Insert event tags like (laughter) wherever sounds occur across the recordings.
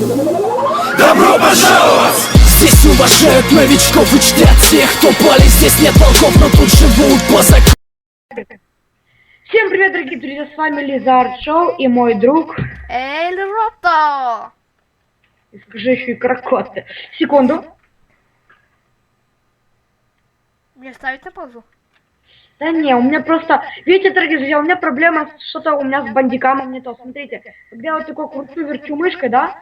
Добро пожаловать! Здесь уважают новичков и чтят тех, кто пали Здесь нет волков, но тут живут по закону Всем привет, дорогие друзья, с вами Лизард Шоу и мой друг, Эль Рото! и скажи еще и Крокот. Секунду. Мне ставить на паузу? Да не, у меня просто, видите, дорогие друзья, у меня проблема с- что-то у меня с бандикамом не то. Смотрите, когда я вот такой кручу, верчу мышкой, да,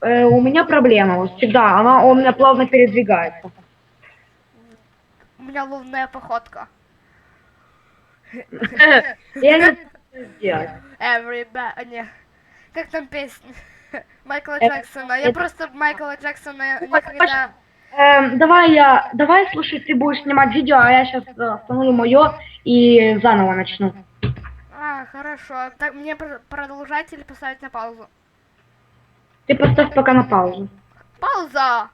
э, у меня проблема вот всегда, она у меня плавно передвигается. У меня лунная походка. (laughs) Я не сделать. Everybody... Как там песня? (laughs) Майкла Это- Джексона. Я это- просто Майкла Джексона никогда... Эм, давай я, давай, слушай, ты будешь снимать видео, а я сейчас остановлю мое и заново начну. А, хорошо. Так, мне про- продолжать или поставить на паузу? Ты поставь пока на паузу. Пауза!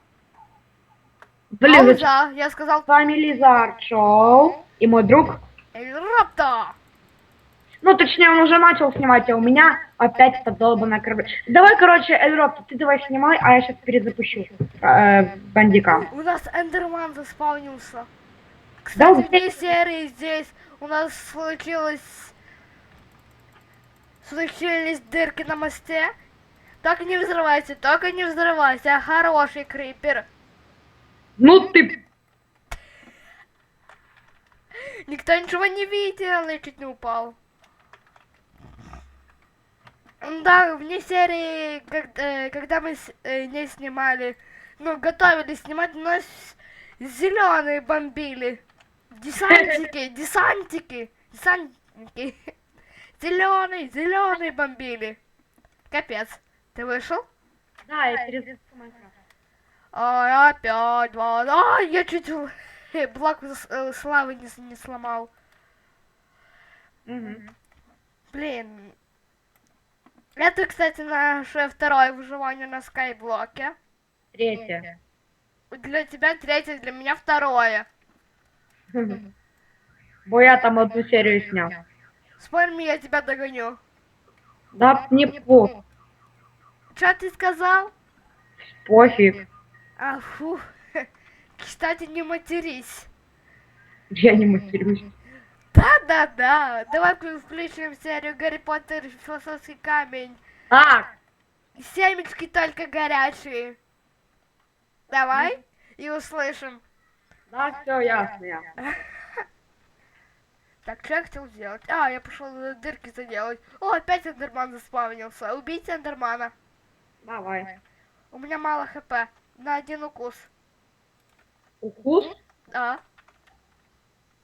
Блин? Пауза! Я сказал С вами Лизард Шоу и мой друг. Эль Рото! Ну, точнее, он уже начал снимать, а у меня опять эта долбанная корабль. Давай, короче, Эльроп, ты давай снимай, а я сейчас перезапущу э, бандика. У нас Эндерман заспавнился. Да, Кстати, вот две серии здесь у нас случилось... Случились дырки на мосте. Только не взрывайся, только не взрывайся. Хороший крипер. Ну ты... Никто ничего не видел, я чуть не упал. Да, вне серии, как- э, когда мы с- э, не снимали, ну, готовились снимать, нас зеленые бомбили. Десантики, (laughs) десантики, десантники. (laughs) Зеленые, зеленые бомбили. Капец. Ты вышел? Да, я перезапущу Майнкрафт. Ай, опять два. Ай, я чуть (laughs) блок э, славы не, не сломал. Мгм. Блин. Это, кстати, наше второе выживание на скайблоке. Третье. Для тебя третье, для меня второе. (laughs) Бо я там одну серию снял. Спорь мне, я тебя догоню. Да, не по... Что ты сказал? пофиг. А, фу. (laughs) Кстати, не матерись. Я не матерюсь. Да-да-да. Давай вк- включим серию Гарри Поттер и Философский камень. Так, Семечки только горячие. Давай и услышим. да, все ясно. (laughs) Так, что я хотел сделать? А, я пошел дырки заделать. О, опять Эндерман заспавнился. Убейте Эндермана. Давай. У меня мало хп. На один укус. Укус? Да.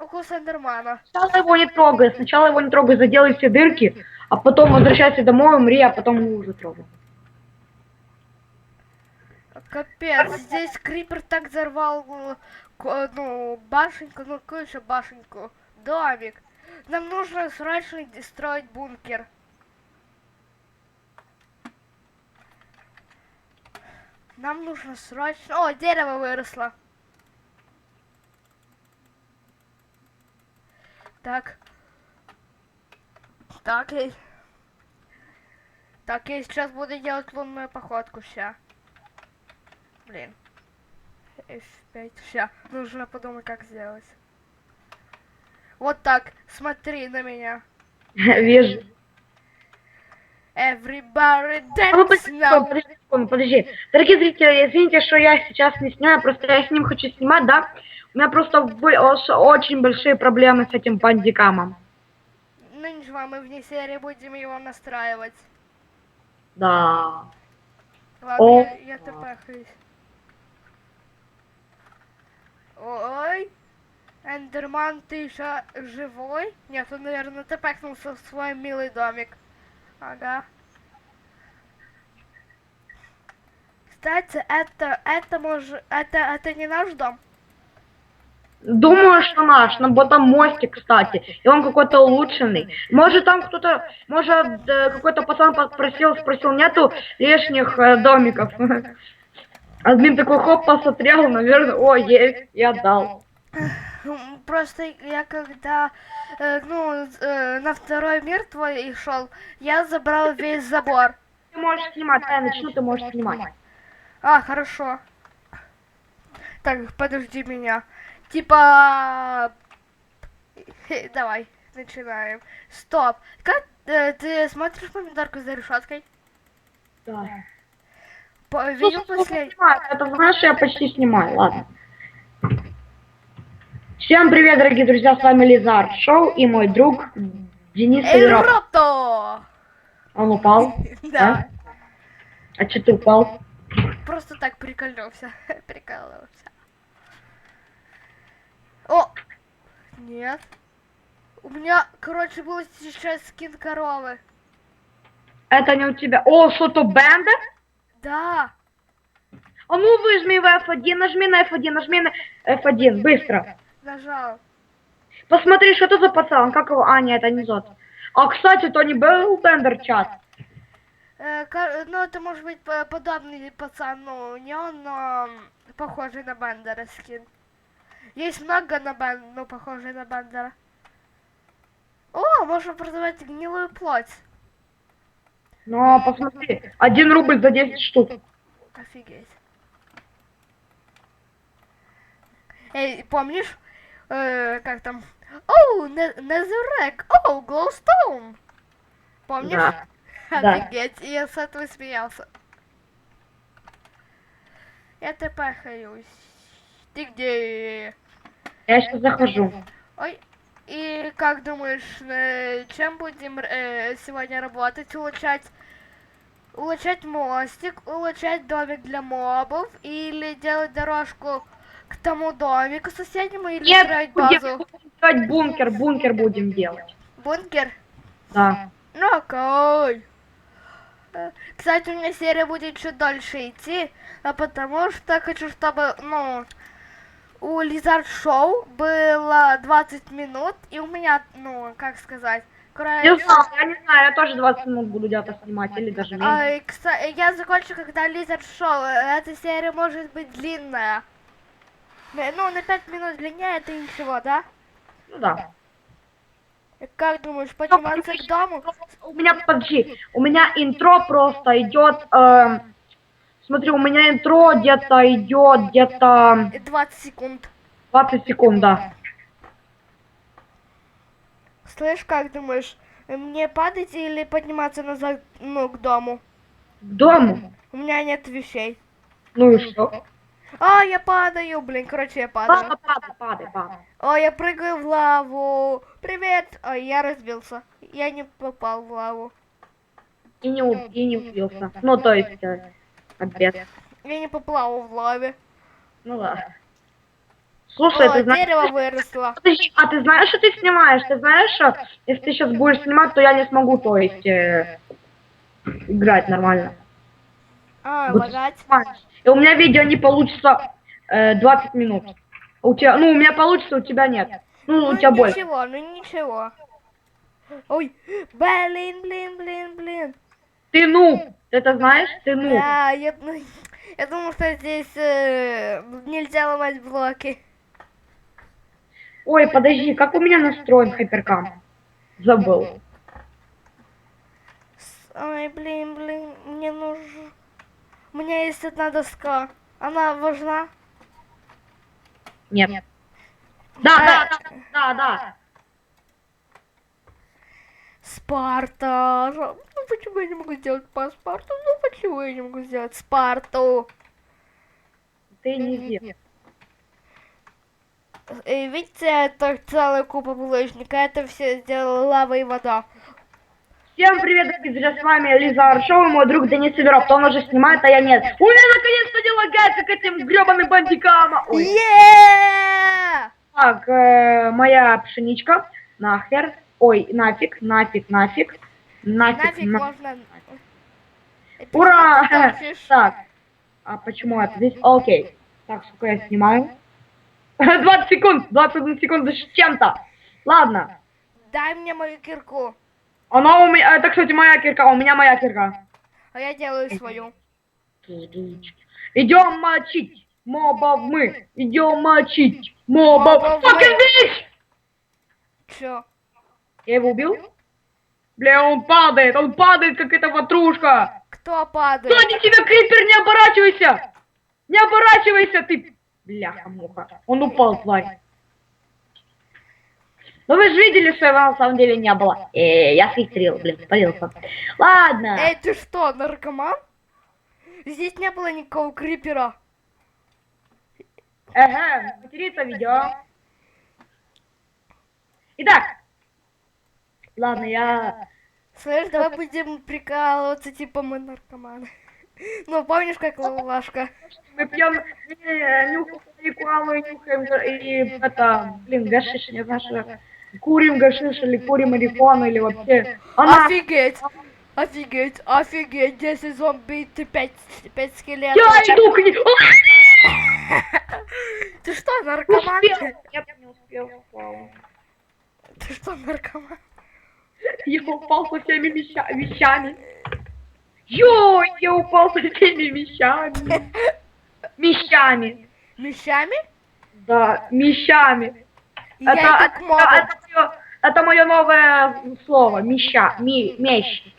Укус Эндермана. Сначала его не трогай, сначала его не трогай, заделай все дырки, а потом возвращайся домой, умри, а потом его уже трогай. Капец, здесь Крипер так взорвал, э, ну, башенку, ну, какую еще башенку? Домик. Нам нужно срочно строить бункер. Нам нужно срочно... О, дерево выросло. Так. Так, и... Так, я сейчас буду делать лунную походку, ща. Блин. F5, ща. Нужно подумать, как сделать. Вот так, смотри на меня. (laughs) Вижу. Everybody А dance now. Секунду, подожди. Дорогие зрители, извините, что я сейчас не снимаю, просто я с ним хочу снимать, да? У меня просто были очень большие проблемы с этим бандикамом. Ну ничего, мы вне серии будем его настраивать. Да. Ладно, О. я, я тпхаюсь. Ой. Эндерман, ты еще живой? Нет, он, наверное, тпхнулся в свой милый домик. Ага. Кстати, это, это может, это, это не наш дом? Думаю, что наш, но вот там мостик, кстати, и он какой-то улучшенный. Может там кто-то, может э, какой-то пацан попросил, спросил, нету лишних э, домиков. (laughs) Админ такой хоп, посмотрел, наверное, о, есть, я дал. Просто я когда, э, ну, на второй мир твой шел, я забрал весь забор. ты можешь снимать, я начну, ты можешь снимать. А, хорошо. Так, подожди меня. Типа... Давай, начинаем. Стоп. Как э, ты смотришь помидорку за решеткой? Да. По- Слушай, Видел сколько последний? Это знаешь, я почти снимаю, ладно. Всем привет, дорогие друзья, с вами Лизар Шоу и мой друг Денис. Эрото! Он упал? (laughs) Да. А че ты упал? Просто так прикольнулся. (laughs) Прикололся. О! Нет. У меня, короче, был сейчас скин коровы. Это не у тебя. О, что-то бендер? Да. А ну выжми в F1, нажми на F1, нажми на F1, быстро. Нажал. Посмотри, что это за пацан, как его... А, нет, это не тот. А, кстати, то не был бендер чат. Э, ну, это может быть по- подобный пацан, ну, не он, но похожий на Бендера скин. Есть много на Бен, ну, похожий на Бендера. О, можно продавать гнилую плоть. Но посмотри, один рубль за 10 штук. Офигеть. Эй, помнишь, э, как там? Оу, Не- Незерек, оу, Глоустоун. Помнишь? Да. Да. Офигеть, я с этого смеялся. Я тпхаюсь. Ты где? Я сейчас захожу. Ой, и как думаешь, э, чем будем э, сегодня работать? Улучшать, улучшать мостик, улучшать домик для мобов или делать дорожку к тому домику соседнему или Нет, строить базу? делать бункер, бункер будем делать. Бункер? Да. Ну окей. Э, Кстати, у меня серия будет чуть дольше идти, а потому что хочу, чтобы, ну, у Лизард Шоу было 20 минут, и у меня, ну, как сказать, кроме... знаю, я не знаю, я тоже 20 минут буду где-то снимать, или даже меньше. А, и, кста- я закончу, когда Лизард Шоу. Э, Эта серия может быть длинная. Ну, на 5 минут длиннее, это ничего, да? Ну да. Э, Как думаешь, подниматься к дому? У меня, подожди, у меня интро просто идет, эм, смотри, у меня интро где-то идет где-то Э, 20 секунд. 20 секунд, да. Слышь, как думаешь, э, мне падать или подниматься назад, ну, к дому? К дому? У меня нет вещей. Ну и что? А, я падаю, блин, короче, я падаю. Падай, падай, падай, падай. О, я прыгаю в лаву. Привет. Ой, я разбился. Я не попал в лаву. И не, у- и не убился. Ну, то есть, э, ответ. Я не поплавал в лаве. Ну да. Слушай, О, ты знаешь... дерево выросло. (laughs) Подожди, а ты знаешь, что ты снимаешь? Ты знаешь, что если ты сейчас будешь снимать, то я не смогу, то есть, э, играть нормально. А, Вот лагать. И у меня видео не получится э, 20 минут. У тебя, ну, у меня получится, у тебя нет. Ну, у Ну тебя больше. ничего, ну ничего. Ой, блин, блин, блин, блин. Ты ну, ты это знаешь? Ты ну. Да, я, ну, (laughs) я думал, что здесь э, нельзя ломать блоки. Ой, подожди, как у меня настроен хайперкам? Забыл. Ой, блин, блин, мне нужно... У меня есть одна доска. Она важна? Нет. Да, А, да, да, да, да. Спарта. Ну почему я не могу сделать по Спарту? Ну почему я не могу сделать Спарту? Ты не сделал. Э, видите, это целая купа булыжника. Это все сделала лава и вода. Всем привет, друзья, с вами Лиза Аршова, мой друг Денис Северов. Он уже снимает, а я нет. У меня наконец-то не лагает, к этим гребаным бандикам. Ой. Е! Так, э, моя пшеничка. Нахер. Ой, нафиг, нафиг, нафиг. Нафиг, Нафиг на- можно... Ура! Так. А почему это здесь? Окей. Так, сколько я снимаю? (laughs) 20 секунд, 21 секунды с чем-то. Ладно. Дай мне мою кирку, Она у меня, это, кстати, моя кирка, у меня моя кирка. а я делаю свою. Идем мочить мобов мы. Идем мочить мобов. Fucking bitch! Чё? Я его убил? Бля, он падает, он падает, как эта ватрушка. Кто падает? Сзади тебя, Крипер, не оборачивайся! Не оборачивайся, ты... Бляха-муха. Он упал, тварь. Ну вы же видели, что его на самом деле не было. Э, я хитрил, блин, спалился. Ладно. Эй, ты что, наркоман? Здесь не было никакого крипера. Ага, материться видео. Итак. Ладно, я... Слышь, давай будем прикалываться, типа мы наркоманы. (laughs) Ну, помнишь, как лавашка? Мы пьем, э, нюхаем и нюхаем, и это, блин, гашиш, не знаю, что... Курим гашиш или курим марихуану или вообще... Она... Офигеть! Офигеть, офигеть, 10 зомби, ты 5, 5 скелетов. Я иду к ней! Ты что, наркоман? Нет, не успел. Ты что, наркоман? Я упал со всеми веща- вещами. Йой, я упал со всеми вещами. (laughs) Вещами. Вещами? Да, вещами. Я это, это, могу. это, мое, это мое новое слово. Меща. Ми, мещи.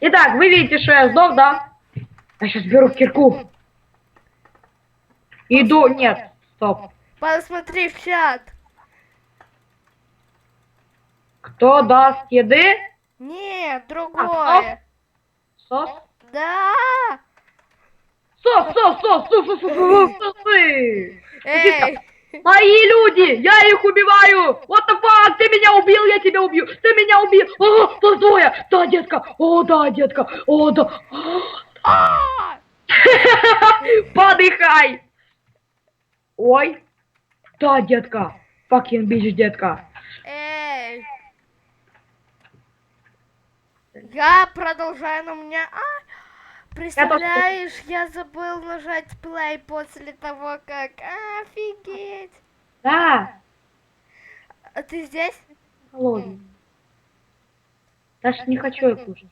Итак, вы видите, что я сдох, да? Я сейчас беру кирку. Иду. Нет, стоп. Посмотри в чат. Кто даст еды? Нет, А, другое. Сос? Да. Сос, сос, сос, сос, сос, сос, сос, сосы. Эй, Мои люди, я их убиваю! What the fuck? Ты меня убил, я тебя убью! Ты меня убил! О, поздоя! Да, детка! О, да, детка! О, да! а! (laughs) Подыхай! Ой! Да, детка! Fucking bitch, детка! Эй. Я продолжаю, но у меня... А, представляешь, я забыл нажать play после того, как... Офигеть. Да! А ты здесь? Голодный. Даже не хочу я кушать.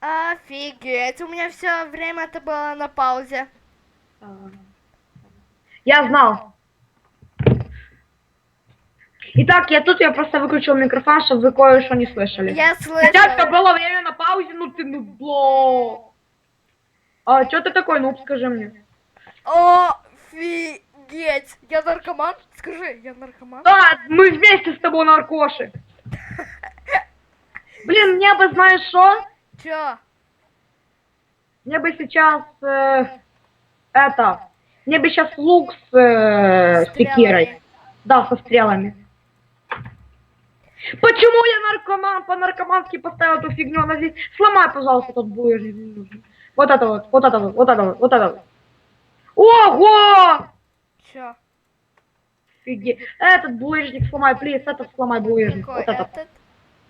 Офигеть, у меня все время это было на паузе. А. Я знал. Итак, я тут я просто выключил микрофон, чтобы вы кое-что не слышали. Я Хотя это слышал. было время на паузе, ну ты ну бло. А что ты такой, ну скажи мне. Офигеть. Я наркоман? Скажи, я наркоман? Да, мы вместе с тобой наркоши. (laughs) Блин, мне бы знаешь что? Чё? Мне бы сейчас э, это, мне бы сейчас лук с, э, с секирой. Да, со стрелами. Почему я наркоман по-наркомански поставил эту фигню? Она здесь... Сломай, пожалуйста, тот булыжник. Вот это вот, вот это вот, вот это вот, вот это вот. Ого! Чё? Фиги. Этот булыжник сломай, плиз, этот сломай булыжник. Какой Вот этот. этот?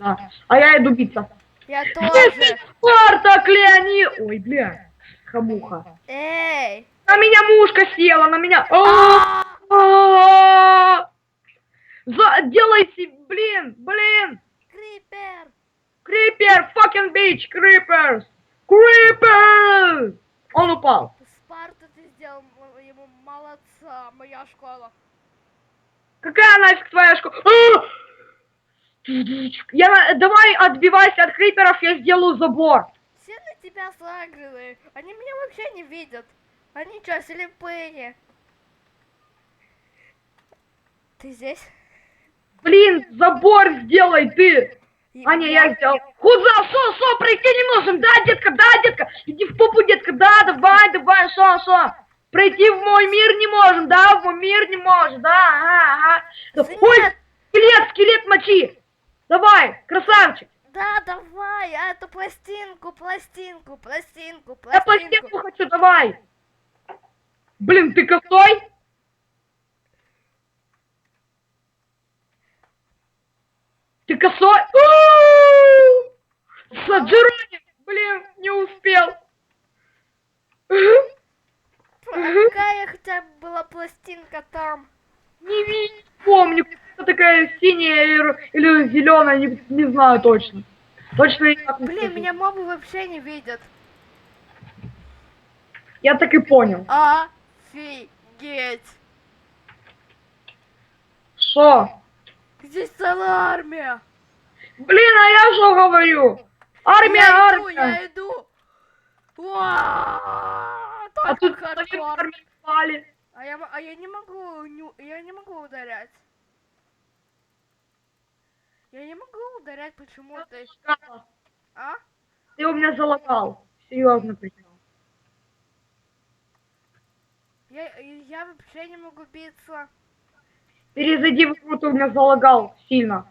Да. А я иду биться. Я тоже. ты, Спартак, Леони? Ой, бля. Хамуха. Эй. На меня мушка села, на меня... А! А! За... Делайте, блин, блин. Крипер. Крипер, fucking bitch, creepers. Creeper! Он упал. Спарта ты сделал ему молодца, моя школа. Какая нафиг твоя школа? А! Я, на- давай отбивайся от криперов, я сделаю забор. Все на тебя сагрили. Они меня вообще не видят. Они что, слепые? Ты здесь? Блин, забор сделай ты. А, меня- я сделал. Куда? Со, со, пройти не нужен. Да, детка, да, детка. Иди в попу, детка. Да, давай, давай, шо, шо. Пройти в мой мир не можем, да, в мой мир не можем, да, ага, ага. Да Ой, скелет, скелет мочи. Давай, красавчик. Да, давай, а эту пластинку, пластинку, пластинку, Я пластинку. пластинку хочу, давай. Блин, ты косой? Ты косой? Саджирони, блин, не успел. Какая хотя бы была пластинка там? Не, не помню, такая синяя или, зеленая, не, не знаю точно. Точно я Блин, меня мобы вообще не видят. Я так и понял. Офигеть. Что? Здесь целая армия. Блин, а я что говорю? Армия, я иду, армия! я иду. Уа! А тут хардкор. А я, а я не могу, я не могу ударять. Я не могу ударять почему-то. А? Ты у меня залагал. Серьезно причем. Я, я вообще не могу биться. Перезайди в игру, ты у меня залагал сильно.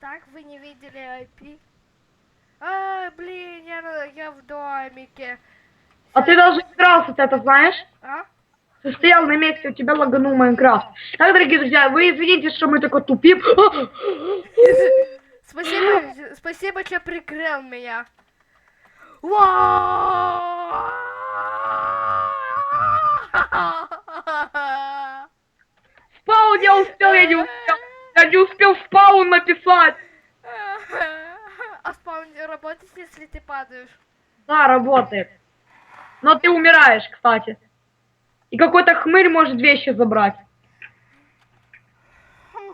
Так, вы не видели IP? А, блин, я, я в домике. А ты даже игрался, ты это знаешь? А? Ты стоял на месте, у тебя лаганул Майнкрафт. Так, дорогие друзья, вы извините, что мы такой тупим. (gasps) Спасибо, спасибо, что прикрыл меня. Вау! Я успел, я не успел. Я не успел спаун написать. (laughs) А спаун работает, если ты падаешь? Да, работает. Но ты умираешь, кстати. И какой-то хмырь может вещи забрать. (laughs)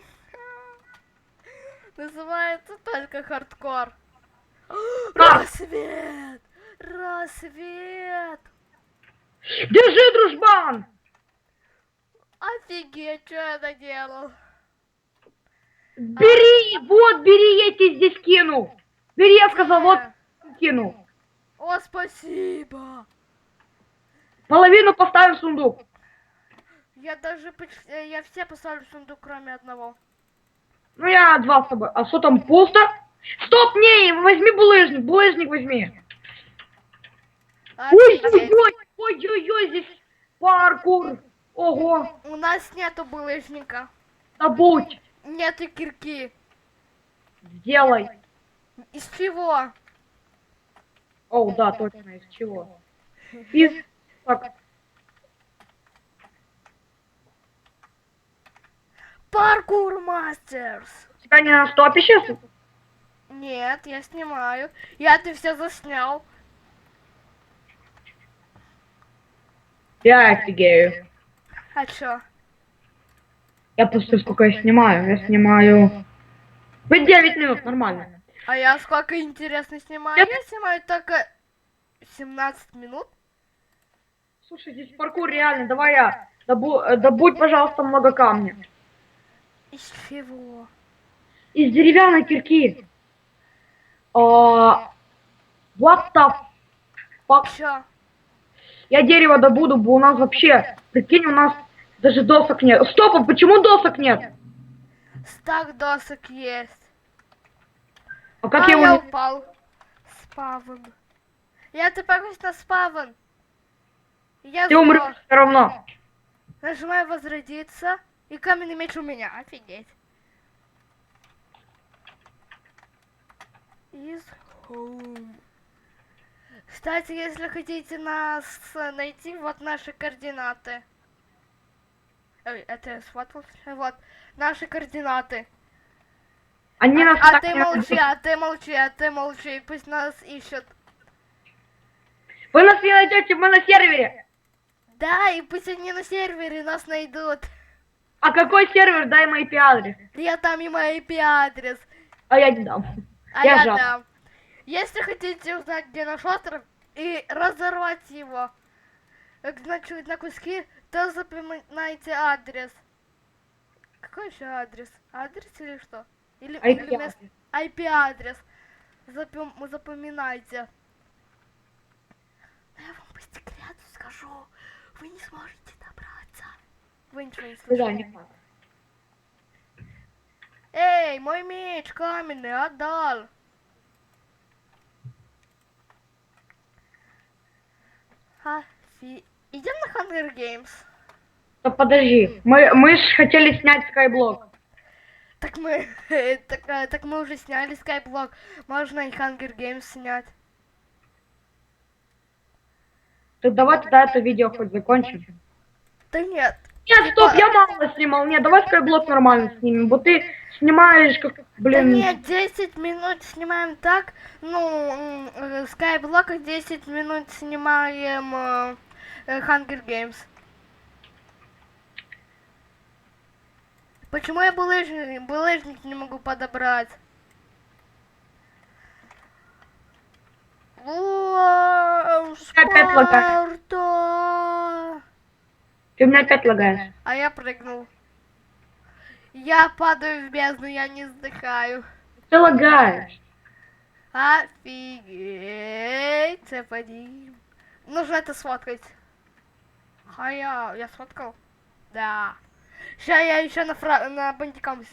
Называется только хардкор. Рассвет! Рассвет! Держи, дружбан! Офигеть, что я наделал? Бери, вот, бери, я тебе здесь кину. Бери, я сказал, вот, кину. О, спасибо! Половину поставим в сундук. Я даже э, я все поставлю в сундук, кроме одного. Ну, я два с тобой. А что там, пусто? Стоп, не, возьми булыжник, булыжник возьми. Ой-ой-ой, ой-ой-ой, здесь паркур. Ого, У нас нету булыжника. забудь, Нету кирки. сделай. Из чего? О, да, точно, из чего? Из... Так, Паркур мастерс. у тебя не на стопе сейчас? Нет, я снимаю. Я ты все заснял. Я офигею. А чё? Я просто сколько я снимаю, я снимаю... Вы 9 минут, нормально. А я сколько интересно снимаю? Я- Я снимаю только 17 минут. Слушай, здесь паркур реально, давай я... Добу... э, Добудь, пожалуйста, много камня. Из чего? Из деревянной кирки. А, What the fuck? Чё? Я дерево добуду, бо у нас вообще, прикинь, у нас даже досок нет. Стоп, а почему досок нет? Стак досок есть. А как а, я я его... упал. Спавн. Я тепер на спавн. Я Ты умрешь все равно. Нажимаю возродиться. И каменный меч у меня. Офигеть. Is home. Кстати, если хотите нас найти, вот наши координаты. Ой, это сфоткался. Вот, наши координаты. Они А, нас а ты не молчи, найдут. а ты молчи, а ты молчи, пусть нас ищут. Вы нас не найдете, мы на сервере. Да, и пусть они на сервере нас найдут. А какой сервер? Дай мой IP-адрес. Я там и мой IP-адрес. А я не дам. А Я я, жал. дам. Если хотите узнать, где наш остров, и разорвать его, э, значит, на куски, то запоминайте адрес. Какой еще адрес? Адрес или что? Или, или IP мест- адрес. IP-адрес. Запом- запоминайте. Но я вам по секрету скажу, вы не сможете добраться. Вы ничего не Да, слышали? не факт. Эй, мой меч каменный отдал. Офи... Идем на Hunger Games. Да подожди, мы, мы ж хотели снять скайблок. Так мы, так, э, так мы уже сняли скайблок. Можно и Hunger Games снять. Так давай тогда это видео хоть закончим. Да нет. Нет, стоп, я мало снимал. Нет, давай скайблок нормально снимем. Вот ты снимаешь как, Да блин... нет, 10 минут снимаем так. Ну, э, скайблок, а 10 минут снимаем э, э, Hunger Games. Почему я булыжник, булыжник не могу подобрать? Опять лагает. Ты меня опять лагаешь. А я прыгнул. Я падаю в бездну, я не вздыхаю. Ты лагаешь. Офигеть, цепадим. Нужно это сфоткать. А я, я сфоткал? Да. Сейчас я еще на, фра... на бандикам